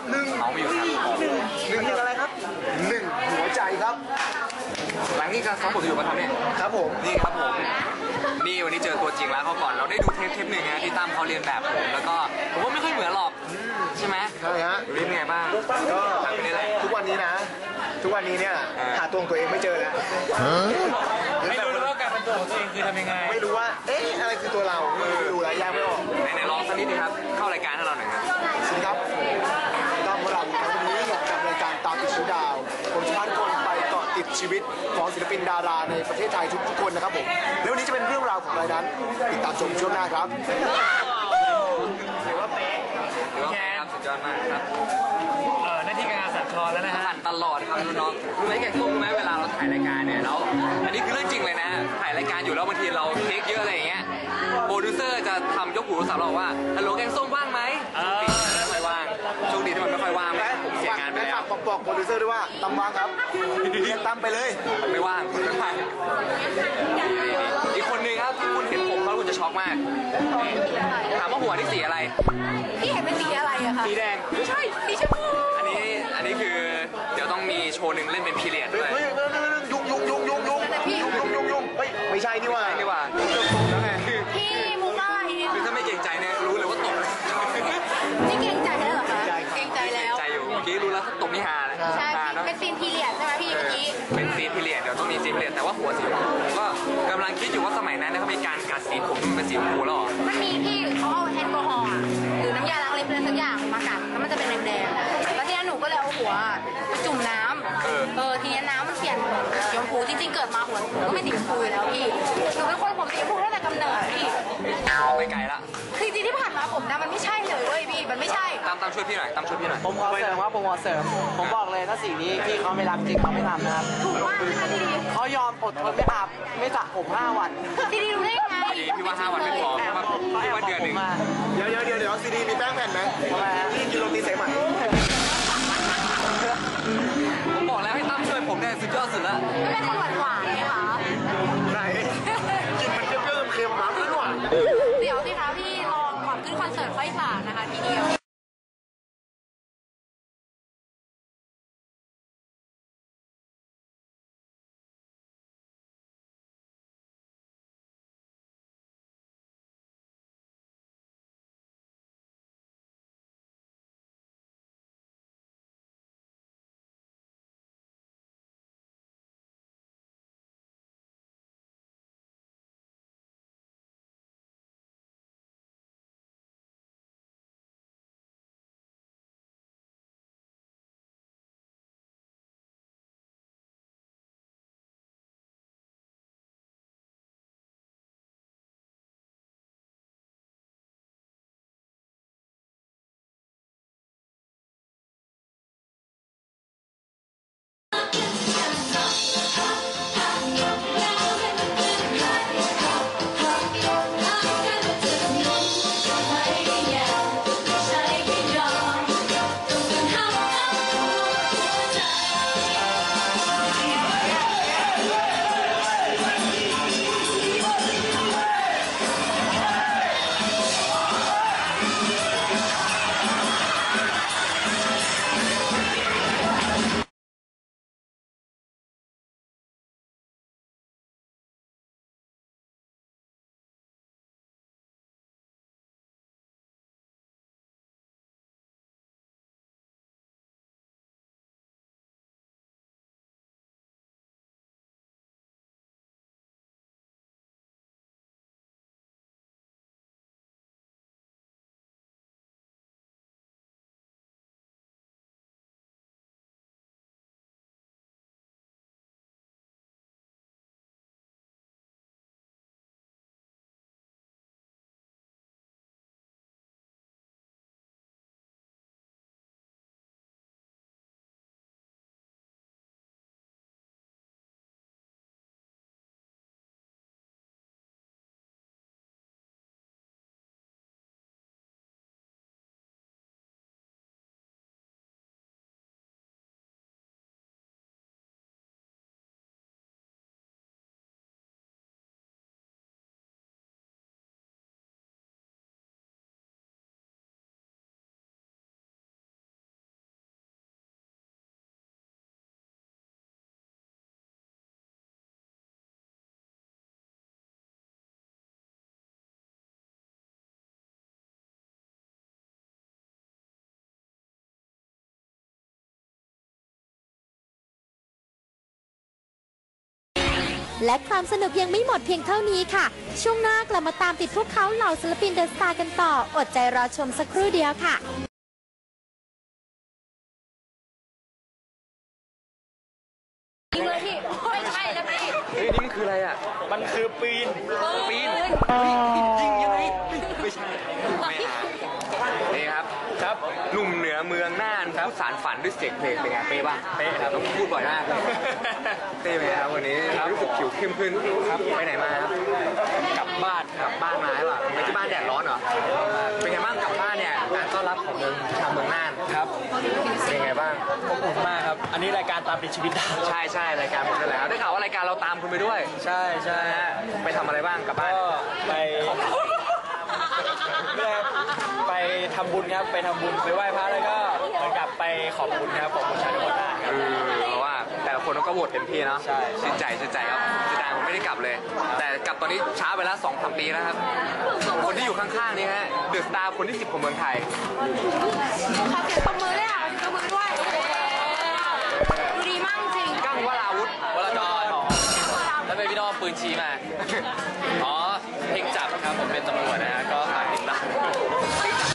เป็นอันดับหนึ่งน้องมาอยู่ครับหนึ่งหนึ่งอะไรครับหนึ่งหัวใจครับ หลังที่การซ้อมบทอยู่มาทำเนี่ยครับผมนี่ครับผมนี่วันนี้เจอตัวจริงแล้วเขาก่อนเราได้ดูเทปเทปหนึ่งนะที่ตั้มเขาเรียนแบบผมแล้วก็ผมว่าไม่ค่อยเหมือนหรอกใช่ไหมใช่ฮะดูนี่เป็นไงบ้างก็หลังไปนี่แหละทุกวันนี้นะ ทุกวันนี้เนี่ยอ่าหาตัวของตัวเองไม่เจอแล้วไม่รู้ว่าการเป็นตัวของตัวเองคือทำยังไงไม่รู้ว่าเอ๊ะอะไรคือตัวเราไม่รู้แล้วยังไม่ออกไหนไหนลองสักนิดนึงครับ ชีวิตของศิลปินดาราในประเทศไทยทุกๆคนนะครับผม แล้ววันนี้จะเป็นเรื่องราวของอะไรนั้น ติดตามชมช่วงหน้าครับถือว่าแพ้ครับสุดยอดมากครับเออหน้าที่การงานสั่นคลอนแล้วนะฮะผ่นตลอดครับน้องๆรู้ไหมแกกุ้งรู้ไหมเวลาเราถ่ายรายการเนี่ยแล้วอันนี้คือเรื่องจริงเลยนะ ถ่ายรายการอยู่แล้วบางทีเราเทคเยอะอะไรอย่างเงี้ยโปรดิวเซอร์จะทำยกหูโทรศัพท์เราว่าฮัลโหลแกงส้มว่างไหมโชคดีที่มันไม่ค่อ ยว่างโชคดีที่มันไม่ค่อยว่างไม่งั้นผมเสียงานไปและแล้วฝากบอกบอกโปรดิวเซอร์ด้วยว่าตำวางครับเรียนตำไปเลยมันไม่ว่างมันไม่ว่างอีกคนนึงครับที่คุณเห็นผมเขาคุณจะช็อกมากนี่ถามว่าหัวนี่สีอะไร พี่เห็นเป็นสีอะไรอะคะสีแดงไม่ใช่สีชมพูอันนี้อันนี้คือเดี๋ยวต้องมีโชว์หนึ่งเล่นเป็นพีเรียดเฮ้ด้วยยเฮ้ยเฮ้ยเฮ้ยยุ่งยุ่งยุ่งยุ่งยุ่งยุ่งยุ่งยุ่งยุ่งเฮ้ยไม่ใช่นี่หว่าใช่ดีกว่า สีผมมันเป็นสีชมพูแล้วเหรอมันมีพี่เขาเอาแอลกอฮอล์อะหรือน้ำยาล้างเล็บอะไรสักอย่างมากัดแล้วมันจะเป็นแดงๆแล้วทีนี้หนูก็เลยเอาหัวไปจุ่มน้ำเออเออทีนี้น้ำมันเปลี่ยนสีชมพูจริงๆเกิดมาหัวหนูก็ไม่สีชมพูอยู่แล้วพี่หนูเป็นคนผมสีชมพูตั้งแต่กำเนิดพี่ไปไกลละคือจริงๆที่ผ่านมาผมนะมันไม่ใช่เลยเว้ยพี่มันไม่ใช่ ตามตามช่วยพี่หน่อยตามช่วยพี่หน่อย ผมขอเสริมว่าผมขอเสริม ผมบอกเลยถ้าสิ่งนี้พี่เขาไม่รักจริงเขาไม่ทำนะครับถูกมากใช่ไหมพี่ดีเขายอมอดทนไม่อาบไม่สระผม5วันพี่ดีรู้ได้ไง ดีพี่ว่าห้าวันไม่พอแอบพี่ว่าบอกเขาพี่แอบว่าบอเดืกอนผหนึ่มงมาเดี๋ยวเดี๋ยวเดี๋ยวเดี๋ยวซีดีมีแป้งแผ่นไหมทำไมฮะพี่กินโรตีสายไหมผมบอกแล้วให้ตั้มช่วยผมเนี่ยสุดยอดสุดละไม่เป็นคนหวานหวานๆไงคะไหนกินมันเปรี้ยวๆเค็มๆมาไม่หวานเดี๋ยวสิค และความสนุกยังไม่หมดเพียงเท่านี้ค่ะ ช่วงหน้ากลับมาตามติดพวกเขาเหล่าศิลปินเดอะสตาร์กันต่อ อดใจรอชมสักครู่เดียวค่ะ ยิงเลยพี่ ไม่ใช่นะพี่ เฮ้ยนี่มันคืออะไรอะ มันคือปีน ปีนยิงยังไงไม่ใช่ไม่หานี่ครับ ครับ หนุ่ มเหนือเมืองน่านผู้สารฝันด้วยเสียงเพลงเป็นไงเป๊ะป่ะเป๊ะครับต้องพูดบ่อยมากเลยเต้ไหมครับวันนี้รู้สึกผิวเข้มขึ้นครับไปไหนมาครับกลับบ้านกลับบ้านมาใช่ป่ะไปที่บ้านแดดร้อนเหรอเป็นไงบ้างกลับบ้านเนี่ยการต้อนรับของเมืองชาวเมืองน่านครับเป็นไงบ้างอบอุ่นมากครับ อันนี้รายการตามติดชีวิตดาวใช่ใช่รายการผมนั่นแหละครับได้ข่าวว่ารายการเราตามคุณไปด้วย ใช่ใช่นะฮะไปทำอะไรบ้างกลับบ้านก็ไป เพื่อไปทำบุญครับไปทำบุญไปไหว้พระแล้วก็เหมือนกับไปขอบคุณครับขอบคุณชาวจังหวัดน่านครับ เออเพราะว่าแต่ละคนก็โหวตเต็มที่เนาะใช่ ชื่นใจชื่นใจครับเสียดายผมไม่ได้กลับเลย แต่กลับตอนนี้ช้าไปแล้วสองสามปีแล้วครับ คนที่อยู่ข้างๆนี่ฮะเดอะสตาร์คนที่สิบของเมืองไทย ขอเสียงปรบมือด้วยค่ะขอเสียงปรบมือด้วยดูดีมากจริงกั้งวราวุธวรจร แล้วเป็นพี่น้องปืนชี้มา อ๋อ เพลงจับครับผมเป็นตำรวจนะฮะก็ฝากติดตาม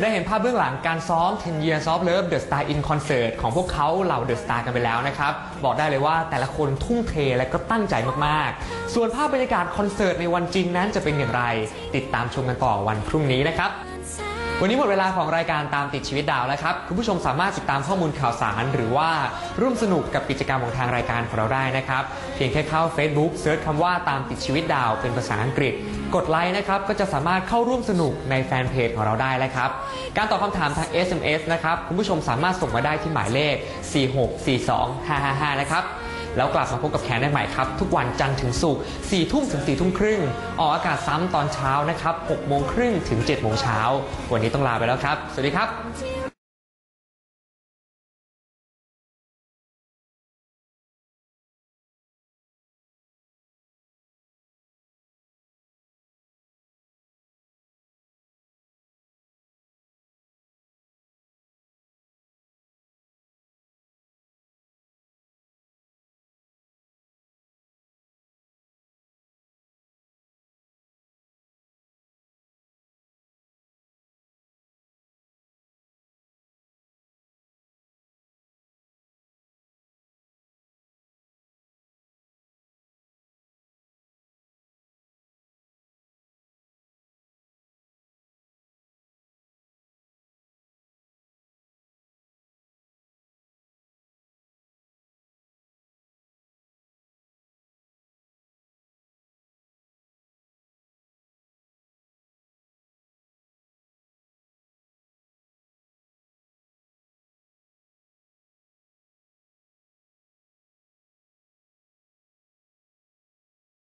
ได้เห็นภาพเบื้องหลังการซ้อม 10 Years of Love The Star in Concert ของพวกเขาเหล่า The Star กันไปแล้วนะครับ บอกได้เลยว่าแต่ละคนทุ่มเทและก็ตั้งใจมากๆ ส่วนภาพบรรยากาศคอนเสิร์ตในวันจริงนั้นจะเป็นอย่างไร ติดตามชมกันต่อวันพรุ่งนี้นะครับ วันนี้หมดเวลาของรายการตามติดชีวิตดาวแล้วครับ คุณผู้ชมสามารถติดตามข้อมูลข่าวสาร หรือว่าร่วมสนุกกับกิจกรรมของทางรายการของเราได้นะครับ เพียงแค่เข้า Facebook เซิร์ชคำว่าตามติดชีวิตดาว เป็นภาษาอังกฤษ กดไลค์นะครับก็จะสามารถเข้าร่วมสนุกในแฟนเพจของเราได้แล้วครับการตอบคำถามทาง SMS นะครับคุณผู้ชมสามารถส่งมาได้ที่หมายเลข 4642555 นะครับ แล้วกลับมาพบกับแขนได้ใหม่ครับ ทุกวันจันทร์ถึงศุกร์4ทุ่มถึง4ทุ่มครึ่งออกอากาศซ้ำตอนเช้านะครับ6โมงครึ่งถึง7โมงเช้าวันนี้ต้องลาไปแล้วครับ สวัสดีครับ